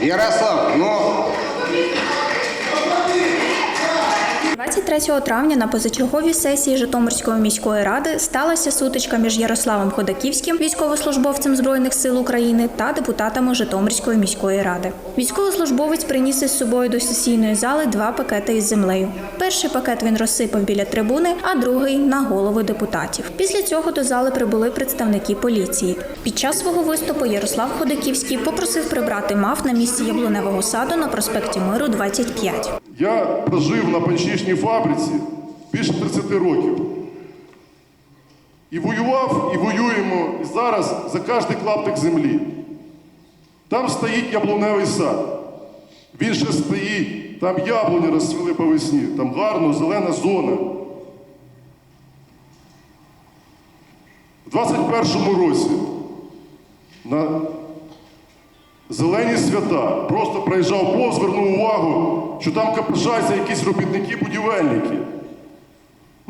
Ярослав, ну 23 травня на позачерговій сесії Житомирської міської ради сталася сутичка між Ярославом Ходаківським, військовослужбовцем Збройних сил України, та депутатами Житомирської міської ради. Військовослужбовець приніс із собою до сесійної зали два пакети із землею. Перший пакет він розсипав біля трибуни, а другий на голови депутатів. Після цього до зали прибули представники поліції. Під час свого виступу Ярослав Ходаківський попросив прибрати мав на місці яблуневого саду на проспекті Миру 25. Я прожив на панчішній фабриці більше 30 років. І воював, і воюємо і зараз за кожний клаптик землі. Там стоїть яблуневий сад. Він ще стоїть, там яблуні розцвіли по весні, там гарно, зелена зона. В 21-му році на Зелені свята. Просто проїжджав повз, звернув увагу, що там капишаються якісь робітники-будівельники.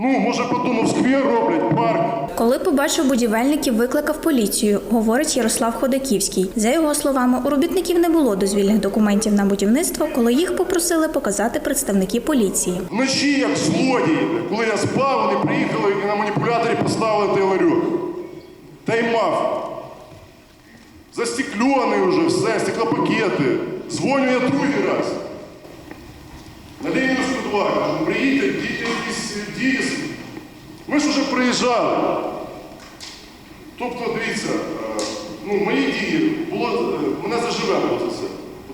Ну, може, подумав, сквер роблять, парк. Коли побачив будівельників, викликав поліцію, говорить Ярослав Ходаківський. За його словами, у робітників не було дозвільних документів на будівництво, коли їх попросили показати представники поліції. Вночі, як злодії, коли я спав, вони приїхали і на маніпуляторі поставили ларьок. Та й мав. Застекльоний вже все, стеклопакети. Дзвоню я другий раз. На Леніна 102, кажу, приїдьте, діти якісь дії. Ми ж вже приїжджали. Тобто, дивіться, е, ну, мої дії, було, е, мене заживе було за це.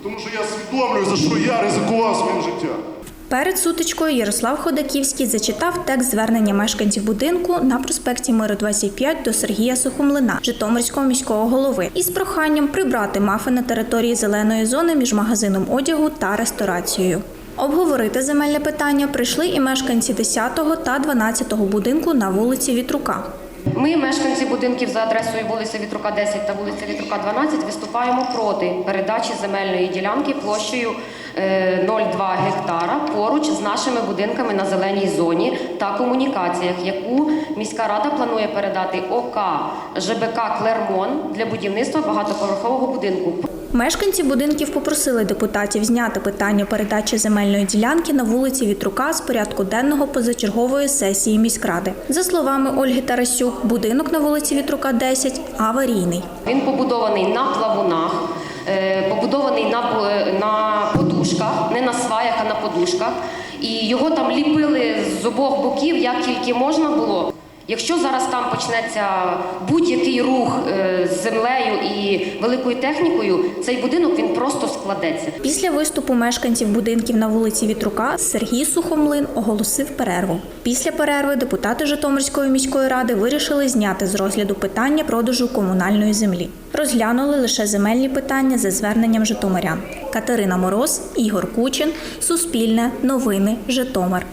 Тому що я свідомлюю, за що я ризикував своїм життям. Перед сутичкою Ярослав Ходаківський зачитав текст звернення мешканців будинку на проспекті Миру 25 до Сергія Сухомлина, Житомирського міського голови, із проханням прибрати мафи на території зеленої зони між магазином одягу та ресторацією. Обговорити земельне питання прийшли і мешканці 10 та 12 будинку на вулиці Вітрука. Ми, мешканці будинків за адресою вулиця Вітрука 10 та вулиця Вітрука 12, виступаємо проти передачі земельної ділянки площею е, 0,2 гектара поруч з нашими будинками на зеленій зоні та комунікаціях, яку міська рада планує передати ОК ЖБК Клермон для будівництва багатоповерхового будинку. Мешканці будинків попросили депутатів зняти питання передачі земельної ділянки на вулиці Вітрука з порядку денного позачергової сесії міськради. За словами Ольги Тарасюк, будинок на вулиці Вітрука 10 аварійний. Він побудований на плавунах, е, побудований на, бу- на подушках, не на сваях, а на подушках. І його там ліпили з обох боків, як тільки можна було. Якщо зараз там почнеться будь-який рух е, з землею і великою технікою, цей будинок він просто складеться. Після виступу мешканців будинків на вулиці Вітрука Сергій Сухомлин оголосив перерву. Після перерви депутати Житомирської міської ради вирішили зняти з розгляду питання продажу комунальної землі. Розглянули лише земельні питання за зверненням Житомирян. Катерина Мороз, Ігор Кучин, Суспільне, Новини, Житомир.